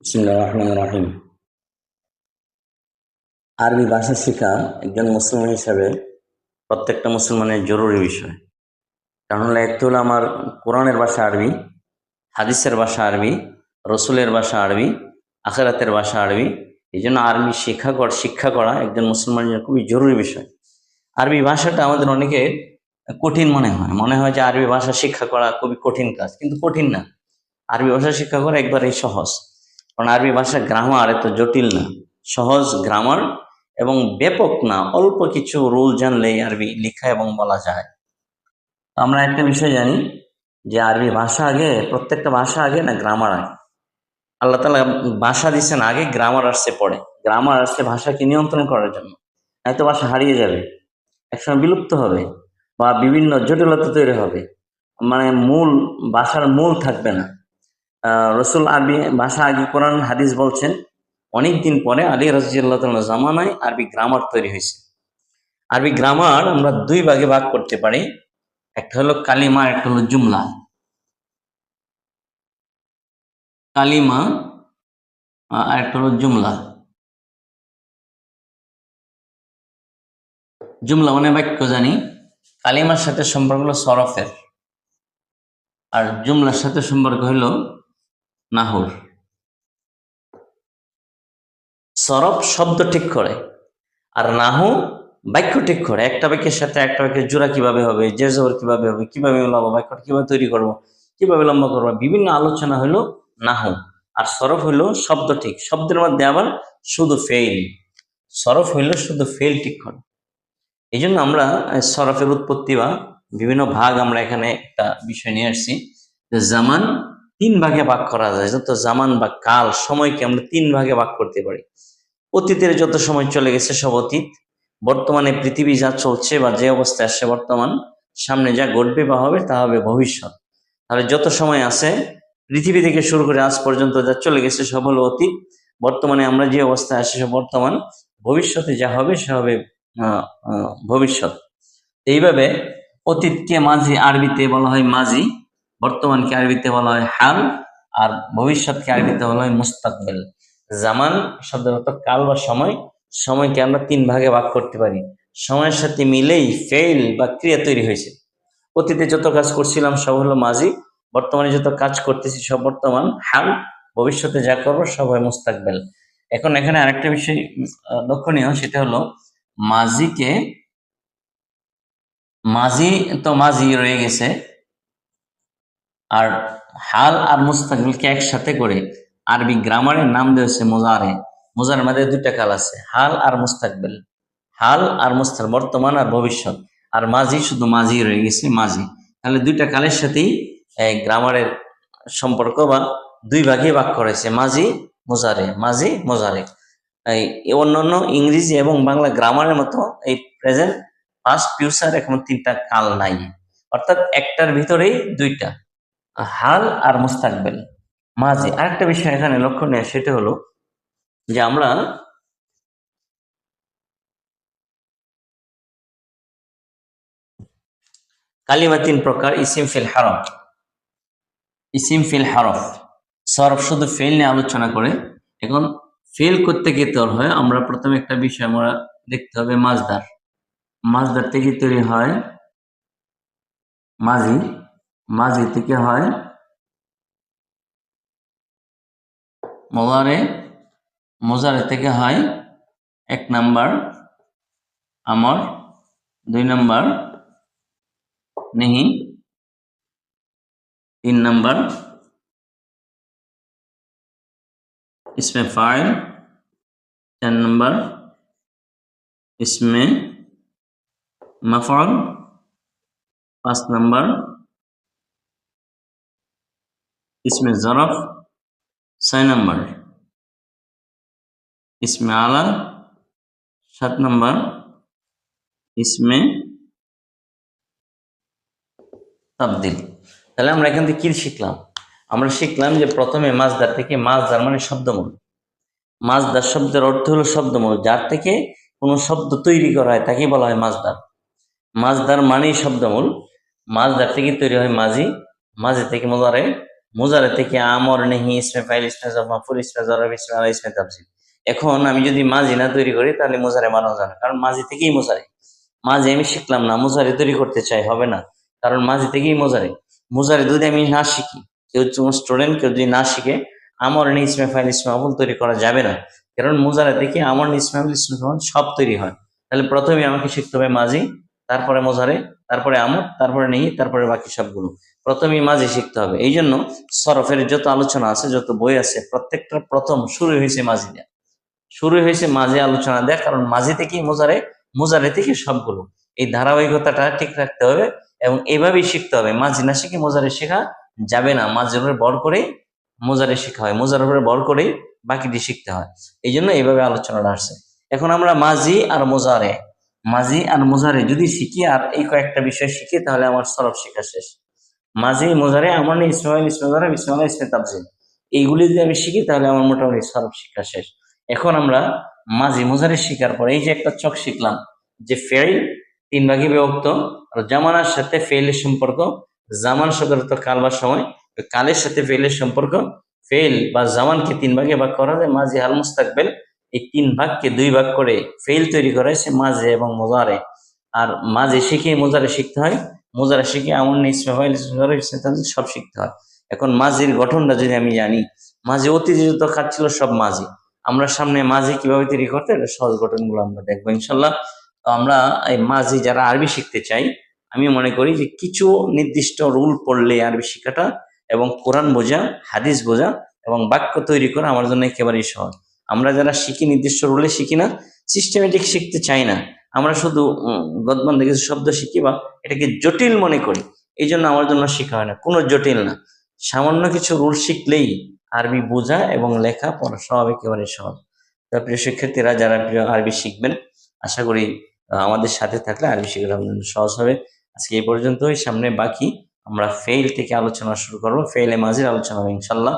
রাহিম আরবি ভাষা শেখা একজন মুসলমান হিসাবে প্রত্যেকটা মুসলমানের জরুরি বিষয়। কারণ হলো একটি হলো আমার কোরআনের ভাষা আরবি, হাদিসের ভাষা আরবি, রসুলের ভাষা আরবি, আখেরাতের ভাষা আরবি। এই জন্য আরবি শিক্ষা কর, শিক্ষা করা একজন মুসলমানের খুবই জরুরি বিষয়। আরবি ভাষাটা আমাদের অনেকে কঠিন মনে হয়। মনে হয় যে আরবি ভাষা শিক্ষা করা খুবই কঠিন কাজ, কিন্তু কঠিন না। আরবি ভাষা শিক্ষা করা একবারেই সহজ। কারণ আরবি ভাষা গ্রামার এত জটিল না, সহজ গ্রামার এবং ব্যাপক না, অল্প কিছু রুল জানলেই আরবি লেখা এবং বলা যায়। আমরা একটা বিষয় জানি যে আরবি ভাষা আগে, প্রত্যেকটা ভাষা আগে না গ্রামার আগে? আল্লাহ তালা ভাষা দিচ্ছেন আগে গ্রামার আসছে পড়ে গ্রামার আসছে ভাষাকে নিয়ন্ত্রণ করার জন্য। হয়তো ভাষা হারিয়ে যাবে, একসময় বিলুপ্ত হবে বা বিভিন্ন জটিলতা তৈরি হবে। মানে মূল, ভাষার মূল থাকবে না। রসুল আরবি ভাষা আগে কোরআন হাদিস বলছেন অনেক দিন পরে আলী রাজিয়াল্লাহ জামানায় আরবি গ্রামার তৈরি হয়েছে। আরবি গ্রামার আমরা দুই ভাগে ভাগ করতে পারি, একটা হলো কালিমা, একটা হলো জুমলা। কালিমা আর একটা হলো জুমলা। জুমলা মানে বাক্য জানি, কালিমার সাথে সম্পর্ক হলো সরফের। আর জুমলার সাথে সম্পর্ক হলো নাহুর। সরফ শব্দ ঠিক করে, আর নাহু বাক্য ঠিক করে। একটা বাক্যের সাথে একটা বাক্যের জোড়া কীভাবে হবে, যে জবর কীভাবে হবে, কীভাবে মিলাবো বাক্যটা কীভাবে তৈরি করব, কীভাবে লম্বা করব, বিভিন্ন আলোচনা হলো নাহু। আর সরফ হইল শব্দ ঠিক, শব্দের মধ্যে আবার শুধু ফেইল। সরফ হইল শুধু ফেইল ঠিক করে। এই জন্য আমরা সরফের উৎপত্তি বা বিভিন্ন ভাগ আমরা এখানে একটা বিষয় নিয়ে আসছি জামান তিন ভাগে ভাগ করা যায় যত জামান বা কাল, সময়কে আমরা তিন ভাগে ভাগ করতে পারি। অতীতের যত সময় চলে গেছে সব অতীত, বর্তমানে পৃথিবী যা চলছে বা যে অবস্থায় আসছে বর্তমান, সামনে যা ঘটবে বা হবে তা হবে ভবিষ্যৎ। তাহলে যত সময় আছে, পৃথিবী থেকে শুরু করে আজ পর্যন্ত যা চলে গেছে সব হলো অতীত, বর্তমানে আমরা যে অবস্থায় আছি সব বর্তমান, ভবিষ্যতে যা হবে সে হবে ভবিষ্যৎ। এইভাবে অতীতকে মাঝি, আরবিতে বলা হয় মাঝি বর্তমানকে আরবিতে বলা হয় হাল, আর ভবিষ্যৎকে আরবিতে বলা হয় মুস্তাকবেল। জামান শব্দের অর্থ কাল বা সময়, সময়কে আমরা তিন ভাগে ভাগ করতে পারি। সময়ের সাথে মিলেই ফেল বা ক্রিয়া তৈরি হয়েছে। অতীতে যত কাজ করছিলাম, সব হলো মাঝি বর্তমানে যত কাজ করতেছি, সব বর্তমান হাল। ভবিষ্যতে যা করব, সব হয় মুস্তাকবেল। এখন এখানে আরেকটা বিষয় লক্ষণীয়, সেটা হলো মাঝিকে মাঝি তো মাঝি রয়ে গেছে। আর হাল আর মুস্তাকবিলকে একসাথে করে আরবি গ্রামারের নাম দিয়েছে মোজারে। মোজার মধ্যে দুইটা কাল আছে, হাল আর মুস্তাকবিল হাল আর মুস্তাক বর্তমান আর ভবিষ্যৎ। আর মাঝি শুধু মাঝি রয়ে গেছে, মাঝি। তাহলে দুইটা কালের সাথেই গ্রামারের সম্পর্ক বা দুই ভাগে ভাগ করেছে মাঝি, মোজারে। মাঝি, মোজারে। এই অন্যান্য ইংরেজি এবং বাংলা গ্রামারের মতো এই প্রেজেন্ট পাস্ট ফিউচার এখন তিনটা কাল নাই। অর্থাৎ একটার ভিতরেই দুইটা। হাল আর মুস্তাকবেল। মাঝি আরেকটা বিষয় এখানে লক্ষণীয় সেটা হলো যে আমরা কালিমা তিন প্রকার, ইসিম, ফিল, হারফ। ইসিম, ফিল, হারফ। সরফ শুধু ফেল নিয়ে আলোচনা করে। এখন ফেল করতে গিয়ে তোর হয়, আমরা প্রথমে একটা বিষয় আমরা দেখতে হবে মাজদার মাজদার থেকে তৈরি হয় মাঝি। মাঝি থেকে হয় মোজারে মোজারে থেকে হয় এক নাম্বার আমর দুই নাম্বার নেহি तीन नंबर इसमें फाइल चार नंबर इसमें मफल पाँच नंबर ইসমে জরফ, ছয় নম্বর। ইসমে আলা, সাত নম্বর। ইসমে তাবদিল। তাহলে আমরা এখান থেকে কী শিখলাম? আমরা শিখলাম যে প্রথমে মাছদার থেকে মাছ দার মানে শব্দমূল। মাছদার শব্দের অর্থ হলো শব্দমূল, যার থেকে কোনো শব্দ তৈরি করা হয় তাকে বলা হয় মাছদার মাছদার মানেই শব্দমূল। মাছদার থেকে তৈরি হয় মাঝি। মাঝি থেকে মজারে মুজারে থেকে আমর নেহি ইসমে ফাইল ইসমে জমা ফুল ইসমে জরব ইসমে আলা ইসমে তাবজিল এখন আমি যদি মাঝি না তৈরি করি, তাহলে মোজারে বানানো যাবে কারণ মাঝি থেকেই মোজারে। মাঝে আমি শিখলাম না, মোজারে তৈরি করতে চাই, হবে না। কারণ মাঝি থেকেই মোজারে। মোজারে যদি আমি না শিখি, কেউ স্টুডেন্ট কেউ যদি না শিখে, আমর নেই ইসমে ফাইল ইসমে আবুল তৈরি করা যাবে না। কারণ মোজারে থেকে আমর নেই ইসমে আবুল ইসমে সব তৈরি হয়। তাহলে প্রথমে আমাকে শিখতে হবে মাঝি তারপরে মোজারে, তারপরে আমর, তারপরে নেই তারপরে বাকি সবগুলো। প্রথমেই মাঝি শিখতে হবে। এই জন্য সরফের যত আলোচনা আছে, যত বই আছে, প্রত্যেকটা প্রথম শুরু হয়েছে মাঝি দেয়া শুরু হয়েছে মাঝে আলোচনা দেয়া কারণ মাঝি থেকেই মোজারে মোজারে থেকে সবগুলো। এই ধারাবাহিকতাটা ঠিক রাখতে হবে এবং এভাবেই শিখতে হবে। মাঝি না শিখে মোজারে শেখা যাবে না। মাঝের উপরে বর করে মোজারে শেখা হয়। মোজার উপরে বর করে বাকিটি শিখতে হয়। এই জন্য এইভাবে আলোচনাটা আসছে। এখন আমরা মাঝি আর মোজারে। মাঝি আর মোজারে যদি শিখি আর এই কয়েকটা বিষয় শিখি, তাহলে আমার সরব শেখা শেষ। মাঝি মোজারে আমার নেই, ইসমাইল ইসমাইল ইসমাইল ইসমে এইগুলি যদি আমি শিখি, তাহলে আমার মোটামুটি সরব শিক্ষা শেষ। এখন আমরা মাঝি মোজারে শিকার পর, এই যে একটা চক শিখলাম, যে ফেল তিন ভাগে বিভক্ত, আর জামানার সাথে ফেলের সম্পর্ক, জামান সাধারণত কাল বা সময় কালের সাথে ফেলের সম্পর্ক ফেল বা জামানকে তিন ভাগে ভাগ করা যায়, মাঝি হাল মুস্তাকবেল, এই তিন ভাগকে দুই ভাগ করে ফেল তৈরি করা হয়েছে মাঝে এবং মোজারে। আর মাঝে শিখে মোজারে শিখতে হয় মোজারে শিখে এমন ইসমাইল সব শিখতে হয়। এখন মাঝির গঠনটা যদি আমি জানি, মাঝে অতিরিক্ত কাজ ছিল সব মাঝি। আমরা সামনে মাঝি কীভাবে তৈরি করতে এটা সহজ গঠনগুলো আমরা দেখব ইনশাল্লাহ। তো আমরা এই মাঝি যারা আরবি শিখতে চাই, আমি মনে করি যে কিছু নির্দিষ্ট রুল পড়লে আরবি শেখাটা এবং কোরআন বোঝা, হাদিস বোঝা এবং বাক্য তৈরি করা আমার জন্য একেবারেই সহজ। আমরা যারা শিখি, নির্দিষ্ট রুলে শিখি না সিস্টেমেটিক শিখতে চাই না। আমরা শুধু গদবন্ধে কিছু শব্দ শিখি বা এটাকে জটিল মনে করি। এই জন্য আমার জন্য শেখা হয় না। কোনো জটিল না। সামান্য কিছু রুল শিখলেই আরবি বোঝা এবং লেখা পড়া সব একেবারে সহজ। তা প্রিয় শিক্ষার্থীরা, যারা প্রিয় আরবি শিখবেন, আশা করি আমাদের সাথে থাকলে আরবি আমাদের জন্য সহজ হবে। আজকে এই পর্যন্তই। সামনে বাকি আমরা ফেইল থেকে আলোচনা শুরু করব। ফেইলে মাঝের আলোচনা হবে, ইনশাল্লাহ।